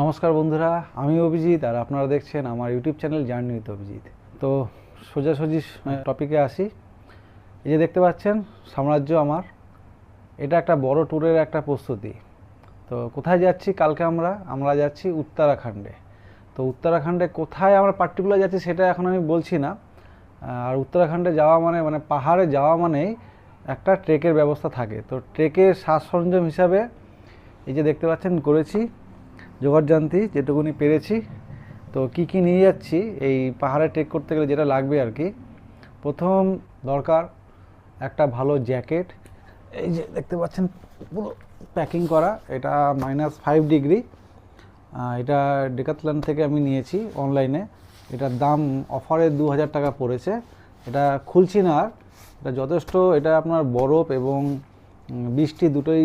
নমস্কার বন্ধুরা, আমি অভিজিৎ আর আপনারা দেখছেন আমার YouTube channel journey with Abhijit. তো সোজাসুজি টপিকে আসি। এই যে দেখতে পাচ্ছেন, সাম্রাজ্য আমার। এটা একটা বড় ট্যুরের একটা প্রস্তুতি। তো কোথায় যাচ্ছি কালকে আমরা? আমরা যাচ্ছি উত্তরাখণ্ডে। তো উত্তরাখণ্ডে কোথায় আমরা পার্টিকুলার যাচ্ছি সেটা এখন আমি বলছি না। আর উত্তরাখণ্ডে যাওয়া মানে মানে পাহাড়ে যাওয়া মানেই একটা ট্রেকের ব্যবস্থা থাকে। তো ট্রেকের সাজ সরঞ্জাম হিসাবে এই যে দেখতে পাচ্ছেন, করেছি। জোগাড়যন্ত্রী যেটুকুনি পেরেছি। তো কি কি নিয়ে যাচ্ছি, এই পাহাড়ে ট্রেক করতে গেলে যেটা লাগবে আর কি। প্রথম দরকার একটা ভালো জ্যাকেট। এই যে দেখতে পাচ্ছেন, পুরো প্যাকিং করা। এটা মাইনাস ফাইভ ডিগ্রি এটা ডেকাথলন থেকে আমি নিয়েছি অনলাইনে এটার দাম অফারে দু হাজার টাকা পড়েছে। এটা খুলছি না আর। এটা যথেষ্ট, এটা আপনার বরফ এবং বৃষ্টি দুটোই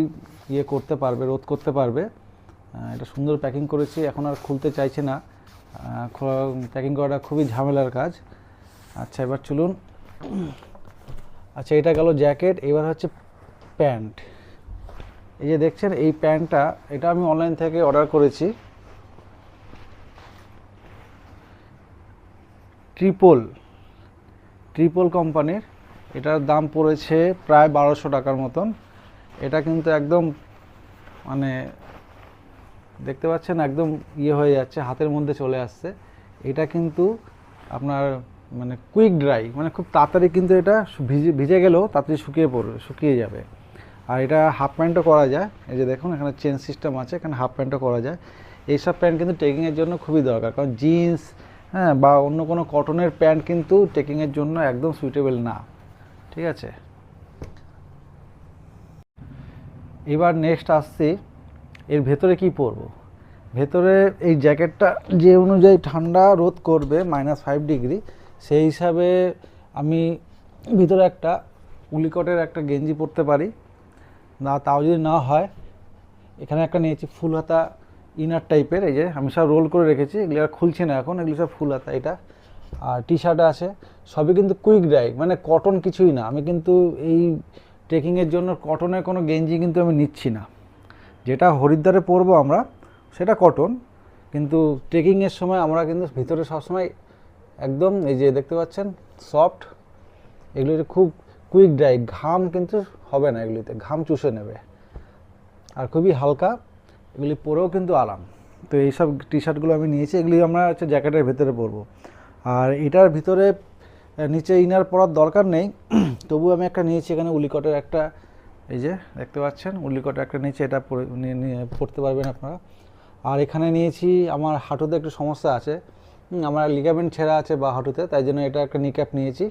ইয়ে করতে পারবে, রোধ করতে পারবে। এটা সুন্দর প্যাকিং করেছি, এখন আর খুলতে চাইছে না। প্যাকিং করাটা খুবই ঝামেলার কাজ। আচ্ছা এবার চলুন। আচ্ছা এটা গেল জ্যাকেট এবার হচ্ছে প্যান্ট। এই যে দেখছেন, এই প্যান্টটা, এটা আমি অনলাইন থেকে অর্ডার করেছি। ট্রিপল ট্রিপল কোম্পানির এটার দাম পড়েছে প্রায় বারোশো টাকার মতন। এটা কিন্তু একদম মানে দেখতে পাচ্ছেন একদম ইয়ে হয়ে যাচ্ছে, হাতের মধ্যে চলে আসছে। এটা কিন্তু আপনার মানে কুইক ড্রাই মানে খুব তাড়াতাড়ি কিন্তু এটা ভিজে ভিজে গেলেও তাড়াতাড়ি শুকিয়ে পড়বে শুকিয়ে যাবে। আর এটা হাফ প্যান্টও করা যায়। এই যে দেখুন, এখানে চেন সিস্টেম আছে, এখানে হাফ প্যান্টও করা যায়। এইসব প্যান্ট কিন্তু ট্রেকিংয়ের জন্য খুবই দরকার, কারণ জিন্স হ্যাঁ বা অন্য কোনো কটনের প্যান্ট কিন্তু ট্রেকিংয়ের জন্য একদম সুইটেবল না। ঠিক আছে? এবার নেক্সট আসছি এর ভেতরে কি পরবো? ভেতরে এই জ্যাকেটটা যে অনুযায়ী ঠান্ডা রোধ করবে মাইনাস ফাইভ ডিগ্রি সেই হিসাবে আমি ভিতরে একটা উলিকটের একটা গেঞ্জি পরতে পারি। না, তাও যদি না হয়, এখানে একটা নিয়েছি ফুল হাতা ইনার টাইপের এই যে আমি সব রোল করে রেখেছি, এগুলো আর খুলছে না এখন, এগুলি সব ফুল হাতা এটা। আর টি শার্ট আছে, সবই কিন্তু কুইক ড্রাই মানে কটন কিছুই না। আমি কিন্তু এই ট্রেকিংয়ের জন্য কটনের কোনো গেঞ্জি কিন্তু আমি নিচ্ছি না। যেটা হরিদ্বারে পরবো আমরা, সেটা কটন কিন্তু ট্রেকিংয়ের সময় আমরা কিন্তু ভিতরে সবসময় একদম এই যে দেখতে পাচ্ছেন সফট এগুলো খুব কুইক ড্রাই ঘাম কিন্তু হবে না এগুলিতে, ঘাম চুষে নেবে। আর খুবই হালকা, এগুলি পরেও কিন্তু আরাম। তো এইসব টি শার্টগুলো আমি নিয়েছি, এগুলি আমরা হচ্ছে জ্যাকেটের ভেতরে পরবো। আর এটার ভিতরে নিচে ইনার পরার দরকার নেই তবু আমি একটা নিয়েছি, এখানে উলিকটের একটা এই যে, দেখতে পাচ্ছেন উলিকটের একটা নিচে এটা পড়তে পারবেন আপনারা। আর এখানে নিয়েছি, আমার হাঁটুতে একটু সমস্যা আছে। আমার লিগামেন্ট ছেঁড়া আছে বা হাঁটুতে, তাই জন্য এটা একটা নিক্যাপ নিয়েছি।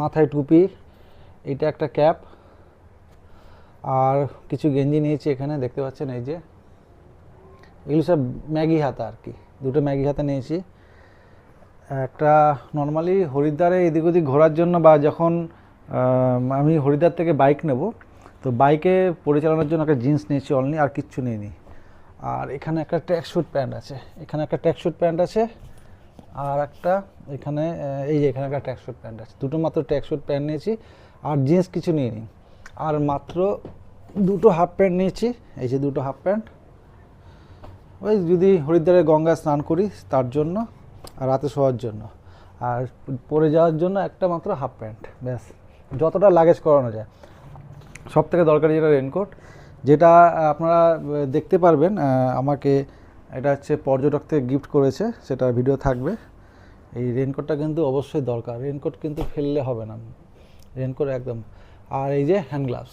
মাথায় টুপি, এটা একটা ক্যাপ আর কিছু গেঞ্জি নিয়েছি এখানে, দেখতে পাচ্ছেন এই যে। এগুলো সব ম্যাগি হাতা আর কি, দুটো ম্যাগি হাতা নিয়েছি। একটা নর্মালি হরিদ্বারে এদিক ওদিক ঘোরার জন্য বা যখন আমি হরিদ্বার থেকে বাইক নেব তো বাইকে পরিচালনার জন্য একটা জিন্স নিয়েছি অনলি আর কিচ্ছু নিইনি। আর এখানে একটা ট্র্যাক স্যুট প্যান্ট আছে। এখানে একটা ট্র্যাক স্যুট প্যান্ট আছে, আর একটা এখানে এই যে এখানে একটা ট্র্যাক স্যুট প্যান্ট আছে। দুটো মাত্র ট্র্যাক স্যুট প্যান্ট নিয়েছি, আর জিন্স কিছু নিইনি। আর মাত্র দুটো হাফ প্যান্ট নিয়েছি, এই যে দুটো হাফ প্যান্ট। ওই যদি হরিদ্বারে গঙ্গায় স্নান করি তার জন্য, আর রাতে শোয়ার জন্য। আর পরে যাওয়ার জন্য একটা মাত্র হাফ প্যান্ট, ব্যাস। যতটা লাগেজ করানো যায়। সব থেকে দরকারি যেটা রেনকোট যেটা আপনারা দেখতে পারবেন আমাকে এটা হচ্ছে পর্যটক থেকে গিফট করেছে সেটা ভিডিও থাকবে। এই রেনকোটটা কিন্তু অবশ্যই দরকার। রেনকোট কিন্তু ফেললে হবে না। রেনকোট একদম। আর এই যে হ্যান্ড গ্লাভস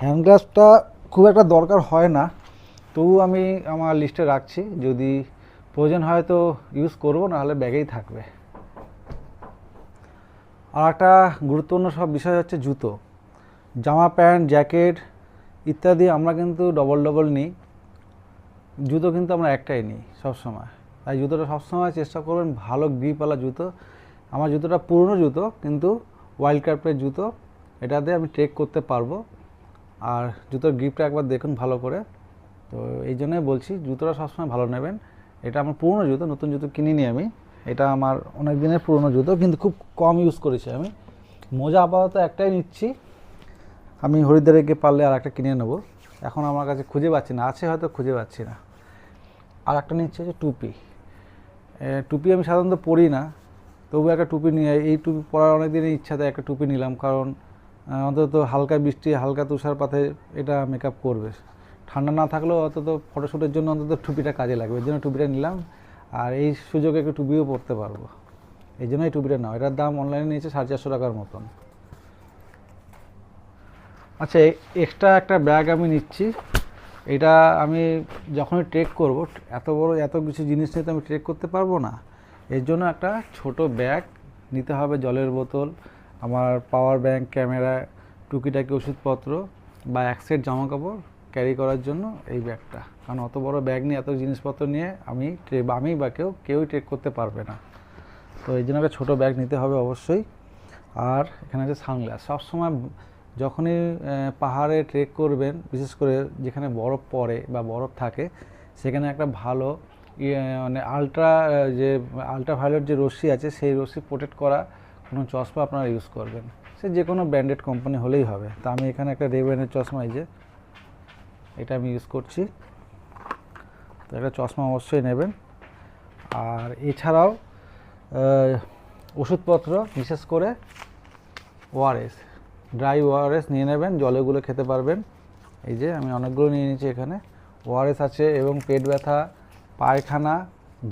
হ্যান্ড গ্লাভসটা খুব একটা দরকার হয় না। তবু আমি আমার লিস্টে রাখছি। যদি প্রয়োজন হয় তো ইউজ করব, নাহলে ব্যাগেই থাকবে। আর একটা গুরুত্বপূর্ণ সব বিষয় হচ্ছে জুতো। জামা প্যান্ট, জ্যাকেট ইত্যাদি আমরা কিন্তু ডবল ডবল নিই। জুতো কিন্তু আমরা একটাই নিই সবসময়। তাই জুতোটা সবসময় চেষ্টা করবেন ভালো গ্রিপওয়ালা জুতো। আমার জুতোটা পুরনো জুতো, কিন্তু ওয়াইল্ড ক্রাফ্টের জুতো। এটাতে আমি ট্রেক করতে পারব। আর জুতোর গ্রিপটা একবার দেখুন ভালো করে। তো এই জন্যই বলছি, জুতোটা সবসময় ভালো নেবেন। এটা আমার পুরনো জুতো, নতুন জুতো কিনিনি আমি। এটা আমার অনেক দিনের পুরনো জুতো, কিন্তু খুব কম ইউজ করেছি আমি। মোজা আপাতত একটাই নিচ্ছি। আমি হরিদ্বারে গিয়ে পারলে আর একটা কিনে নেব। এখন আমার কাছে খুঁজে পাচ্ছি না, আছে হয়তো খুঁজে পাচ্ছি না। আর একটা নিচ্ছে হচ্ছে টুপি। টুপি আমি সাধারণত পরি না, তবু একটা টুপি নিয়ে এই টুপি পরার অনেক দিনের ইচ্ছাতে একটা টুপি নিলাম, কারণ অন্তত হালকা বৃষ্টি, হালকা তুষারপাতে এটা মেকআপ করবে। ঠান্ডা না থাকলেও অন্তত ফটোশ্যুটের জন্য অন্তত টুপিটা কাজে লাগবে। এই জন্য টুপিটা নিলাম, আর এই সুযোগে একটু টুপিও পরতে পারব। এই জন্য এই টুপিটা নাও। এটার দাম অনলাইনে নিয়েছে সাড়ে চারশো টাকার মতন। আচ্ছা এক্সট্রা একটা ব্যাগ আমি নিচ্ছি। এটা আমি যখনই ট্রেক করব, এত বড় এত কিছু জিনিস নিয়ে তো আমি ট্রেক করতে পারব না। এর জন্য একটা ছোট ব্যাগ নিতে হবে, জলের বোতল, আমার পাওয়ার ব্যাংক ক্যামেরা টুকিটাকি ওষুধপত্র বা এক সেট জামা কাপড় ক্যারি করার জন্য এই ব্যাগটা কারণ অত বড় ব্যাগ নিয়ে, এত জিনিসপত্র নিয়ে আমি ট্রে আমি বা কেউ কেউই ট্রেক করতে পারবে না। তো এই জন্য একটা ছোটো ব্যাগ নিতে হবে অবশ্যই। আর এখানে আছে সানগ্লাস। সবসময় যখনই পাহাড়ে ট্রেক করবেন, বিশেষ করে যেখানে বরফ পড়ে বা বরফ থাকে, সেখানে একটা ভালো মানে আলট্রা যে আলট্রা ভায়োলেট যে রশ্মি আছে, সেই রশ্মি প্রোটেক্ট করা কোনো চশমা আপনারা ইউজ করবেন। সে যে কোনো ব্র্যান্ডেড কোম্পানি হলেই হবে। তা আমি এখানে একটা রেবেনের চশমা এই যে, এটা আমি ইউজ করছি। তো একটা চশমা অবশ্যই নেবেন। আর এছাড়াও ওষুধপত্র বিশেষ করে ওআরএস ড্রাই ওআরএস নিয়ে নেবেন, জলেগুলো খেতে পারবেন। এই যে আমি অনেকগুলো নিয়ে নিয়েছি এখানে। ওআরএস আছে এবং পেট ব্যথা, পায়খানা,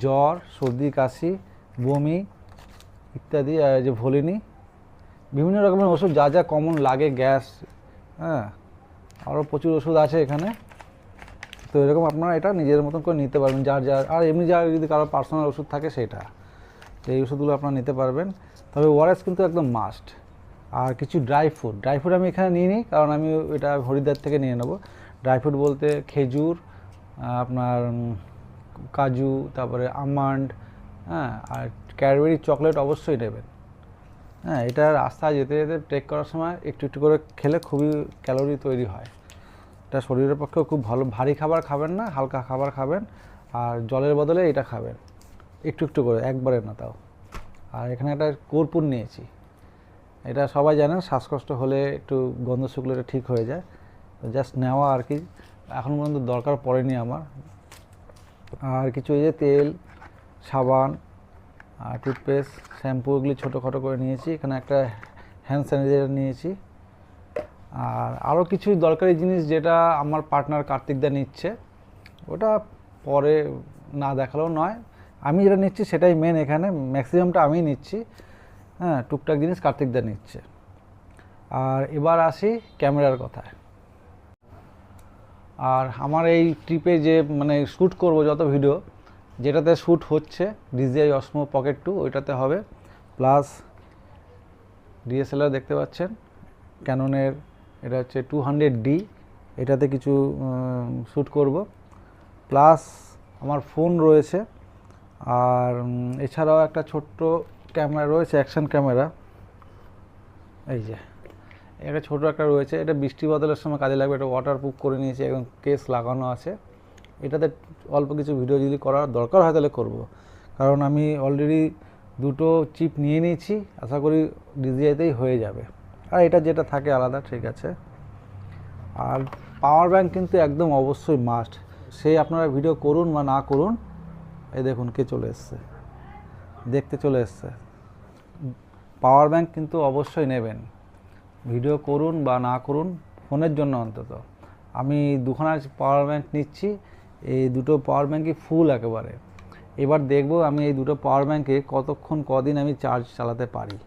জ্বর, সর্দি, কাশি, বমি ইত্যাদি যে ভলিনি। বিভিন্ন রকমের ওষুধ, যা যা কমন লাগে, গ্যাস হ্যাঁ আরও প্রচুর ওষুধ আছে এখানে। তো এরকম আপনারা এটা নিজের মতন করে নিতে পারবেন, যার যার আর এমনি যার যদি কারও পার্সোনাল ওষুধ থাকে সেটা। তো এই ওষুধগুলো আপনারা নিতে পারবেন। তবে ওআরএস কিন্তু একদম মাস্ট আর কিছু ড্রাই ফ্রুট ড্রাই ফ্রুট আমি এখানে নিয়ে নিই, কারণ আমি এটা হরিদ্বার থেকে নিয়ে নেব। ড্রাই ফ্রুট বলতে খেজুর আপনার কাজু, তারপরে আমন্ড হ্যাঁ আর ক্যাডবেরি চকলেট অবশ্যই নেবেন হ্যাঁ এটা রাস্তায় যেতে যেতে ট্রেক করার সময় একটু একটু করে খেলে খুবই ক্যালোরি তৈরি হয়। এটা শরীরের পক্ষেও খুব ভালো, ভারী খাবার খাবেন না, হালকা খাবার খাবেন, আর জলের বদলে এটা খাবেন। একটু একটু করে, একবারে না তাও। আর এখানে একটা কর্পূর নিয়েছি। এটা সবাই জানেন শ্বাসকষ্ট হলে একটু গন্ধ শুকলে ঠিক হয়ে যায়। জাস্ট নেওয়া আর কি। এখন পর্যন্ত দরকার পড়েনি আমার। আর কিছু এই যে তেল, সাবান, আর টুথপেস্ট, শ্যাম্পু এগুলি ছোটোখাটো করে নিয়েছি। এখানে একটা হ্যান্ড স্যানিটাইজার নিয়েছি। আর আরও কিছু দরকারি জিনিস যেটা আমার পার্টনার কার্তিকদা নিচ্ছে, ওটা পরে না দেখালেও নয়। আমি যেটা নিচ্ছি সেটাই মেন এখানে। ম্যাক্সিমামটা আমিই নিচ্ছি। হ্যাঁ টুকটাক জিনিস কার্তিকদা নিচ্ছে। আর এবার আসি ক্যামেরার কথায়। আর আমার এই ট্রিপে যে মানে শ্যুট করব যত ভিডিও যেটাতে শ্যুট হচ্ছে ডিজিআই অসমো পকেট টু ওইটাতে হবে। প্লাস ডিএসএলআর দেখতে পাচ্ছেন ক্যাননের এটা হচ্ছে টু হান্ড্রেড ডি এটাতে কিছু শ্যুট করব। প্লাস আমার ফোন রয়েছে, আর এছাড়াও একটা ছোট্ট ক্যামেরা রয়েছে অ্যাকশন ক্যামেরা। এই যে, একটা ছোটো একটা রয়েছে, এটা বৃষ্টি বদলের সময় কাজে লাগবে, এটা ওয়াটার প্রুফ করে নিয়েছি এবং কেস লাগানো আছে। এটাতে অল্প কিছু ভিডিও যদি করার দরকার হয় তাহলে করব। কারণ আমি অলরেডি দুটো চিপ নিয়ে নিয়েছি, আশা করি ডিজিআইতেই হয়ে যাবে। আর এটা যেটা থাকে আলাদা, ঠিক আছে। আর পাওয়ার ব্যাংক কিন্তু একদম অবশ্যই মাস্ট সে আপনারা ভিডিও করুন বা না করুন, এই দেখুন কে চলে এসছে। দেখতে চলে এসছে। পাওয়ার ব্যাংক কিন্তু অবশ্যই নেবেন। ভিডিও করুন বা না করুন, ফোনের জন্য অন্তত। আমি দুখানা পাওয়ার ব্যাংক নিচ্ছি, এই দুটো পাওয়ার ব্যাঙ্কই ফুল একেবারে। এবার দেখব আমি এই দুটো পাওয়ার ব্যাঙ্কে কতক্ষণ কদিন আমি চার্জ চালাতে পারি।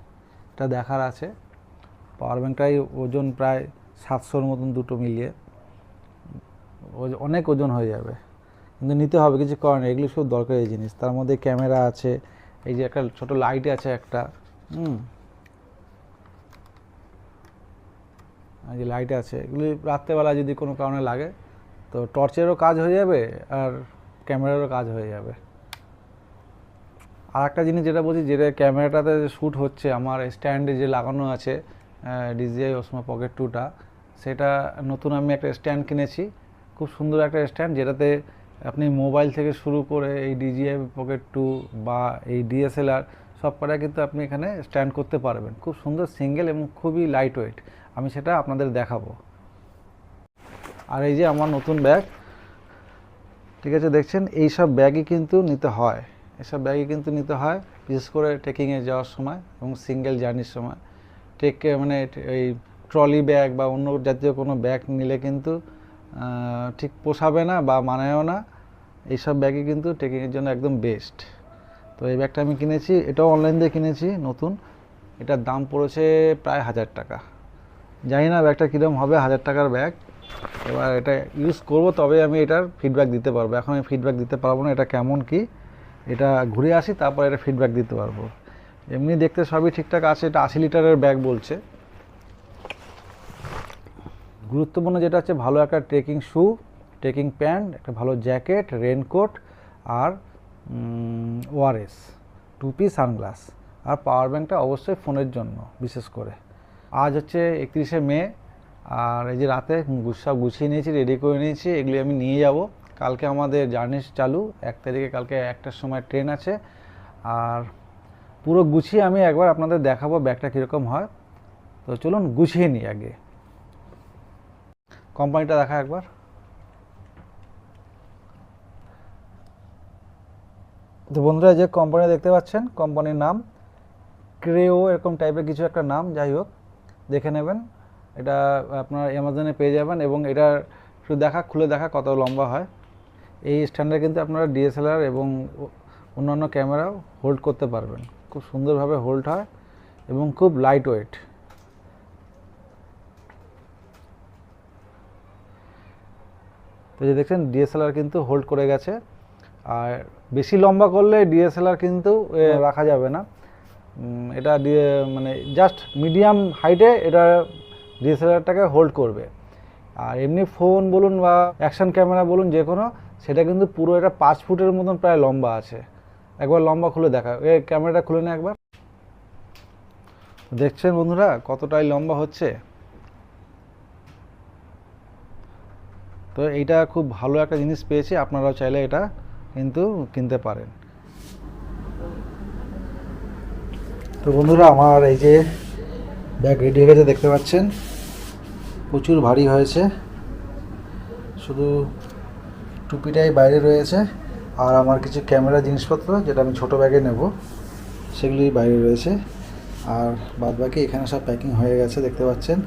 এটা দেখার আছে। পাওয়ার ব্যাংকটাই ওজন প্রায় সাতশোর মতন দুটো মিলিয়ে। অনেক ওজন হয়ে যাবে। কিন্তু নিতে হবে কিছু করার নেই এগুলো সব দরকারি জিনিস। তার মধ্যে ক্যামেরা আছে এই যে একটা ছোট লাইট আছে একটা। হুম। যে লাইট আছে। এগুলি রাত্রেবেলা যদি কোনো কারণে লাগে, তো টর্চেরও কাজ হয়ে যাবে আর ক্যামেরারও কাজ হয়ে যাবে। আর একটা জিনিস যেটা বলছি, যেটা ক্যামেরাটাতে শ্যুট হচ্ছে, আমার স্ট্যান্ডে যে লাগানো আছে ডিজিআই ওসমা পকেট টুটা সেটা নতুন আমি একটা স্ট্যান্ড কিনেছি। খুব সুন্দর একটা স্ট্যান্ড যেটাতে আপনি মোবাইল থেকে শুরু করে এই ডিজিআই পকেট টু বা এই ডিএসএলআর সব কটা কিন্তু আপনি এখানে স্ট্যান্ড করতে পারবেন। খুব সুন্দর সিঙ্গেল এবং খুবই লাইট ওয়েট আমি সেটা আপনাদের দেখাবো। আর এই যে আমার নতুন ব্যাগ ঠিক আছে, দেখছেন? এই সব ব্যাগই কিন্তু নিতে হয়। এসব ব্যাগই কিন্তু নিতে হয়, বিশেষ করে ট্রেকিংয়ে যাওয়ার সময় এবং সিঙ্গেল জার্নির সময়। টেক মানে এই ট্রলি ব্যাগ বা অন্য জাতীয় কোনো ব্যাগ নিলে কিন্তু ঠিক পোষাবে না বা মানায়ও না, এইসব ব্যাগই কিন্তু ট্রেকিংয়ের জন্য একদম বেস্ট তো এই ব্যাগটা আমি কিনেছি, এটাও অনলাইন দিয়ে কিনেছি, নতুন। এটার দাম পড়েছে প্রায় হাজার টাকা। জানি না ব্যাগটা কীরকম হবে, হাজার টাকার ব্যাগ। এবার এটা ইউজ করব তবে আমি এটার ফিডব্যাক দিতে পারব। এখন আমি ফিডব্যাক দিতে পারব না, এটা কেমন কি? এটা ঘুরে আসি, তারপর এটা ফিডব্যাক দিতে পারব। এমনি দেখতে সবই ঠিকঠাক আছে, এটা আশি লিটারের ব্যাগ বলছে। গুরুত্বপূর্ণ যেটা হচ্ছে ভালো একটা ট্রেকিং শু, ট্রেকিং প্যান্ট, একটা ভালো জ্যাকেট, রেনকোট আর ওআরএস টুপি সানগ্লাস। আর পাওয়ার ব্যাঙ্কটা অবশ্যই ফোনের জন্য, বিশেষ করে। আজ হচ্ছে একত্রিশে মে, আর এই যে রাতে গু- সব গুছিয়ে নিয়েছি, রেডি করে নিয়েছি, এগুলি আমি নিয়ে যাব। কালকে আমাদের জার্নি চালু, এক তারিখে কালকে একটার সময় ট্রেন আছে। আর পুরো গুছিয়ে আমি একবার আপনাদের দেখাবো ব্যাগটা কীরকম হয়। তো চলুন গুছিয়ে নিই আগে। কোম্পানিটা দেখা একবার। তো বন্ধুরা যে কোম্পানি দেখতে পাচ্ছেন, কোম্পানির নাম ক্রেও এরকম টাইপের কিছু একটা নাম, যাই হোক, দেখে নেবেন। এটা আপনার অ্যামাজনে পেয়ে যাবেন এবং এটা শুধু দেখা, খুলে দেখা কত লম্বা হয়। এই স্ট্যান্ডে কিন্তু আপনারা ডিএসএলআর এবং অন্যান্য ক্যামেরাও হোল্ড করতে পারবেন। খুব সুন্দরভাবে হোল্ড হয় এবং খুব লাইট ওয়েট তো যে দেখছেন ডিএসএলআর কিন্তু হোল্ড করে গেছে। আর বেশি লম্বা করলে ডিএসএলআর কিন্তু রাখা যাবে না। এটা মানে জাস্ট মিডিয়াম হাইটে এটা ডিএসএলআরটাকে হোল্ড করবে। আর এমনি ফোন বলুন বা অ্যাকশন ক্যামেরা বলুন যে কোনো সেটা কিন্তু পুরো এটা পাঁচ ফুটের মতন প্রায় লম্বা আছে। একবার লম্বা খুলে দেখা। এ ক্যামেরাটা খুলে নে একবার। দেখছেন বন্ধুরা কতটাই লম্বা হচ্ছে? তো এইটা খুব ভালো একটা জিনিস পেয়েছি, আপনারাও চাইলে এটা কিন্তু কিনতে পারেন। তো বন্ধুরা, আমার এই যে ব্যাগ রেডি হয়ে গেছে, দেখতে পাচ্ছেন? প্রচুর ভারী হয়েছে। শুধু টুপিটাই বাইরে রয়েছে, আর আমার কিছু ক্যামেরা জিনিসপত্র, যেটা আমি ছোট ব্যাগে নেব সেগুলি বাইরে রয়েছে। আর বাদ বাকি এখানে সব প্যাকিং হয়ে গেছে, দেখতে পাচ্ছেন?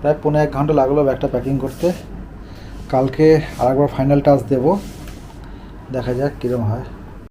প্রায় পনেরো এক ঘণ্টা লাগল ব্যাগটা প্যাকিং করতে। কালকে আরেকবার ফাইনাল টাচ দেব। দেখা যাক কীরকম হয়।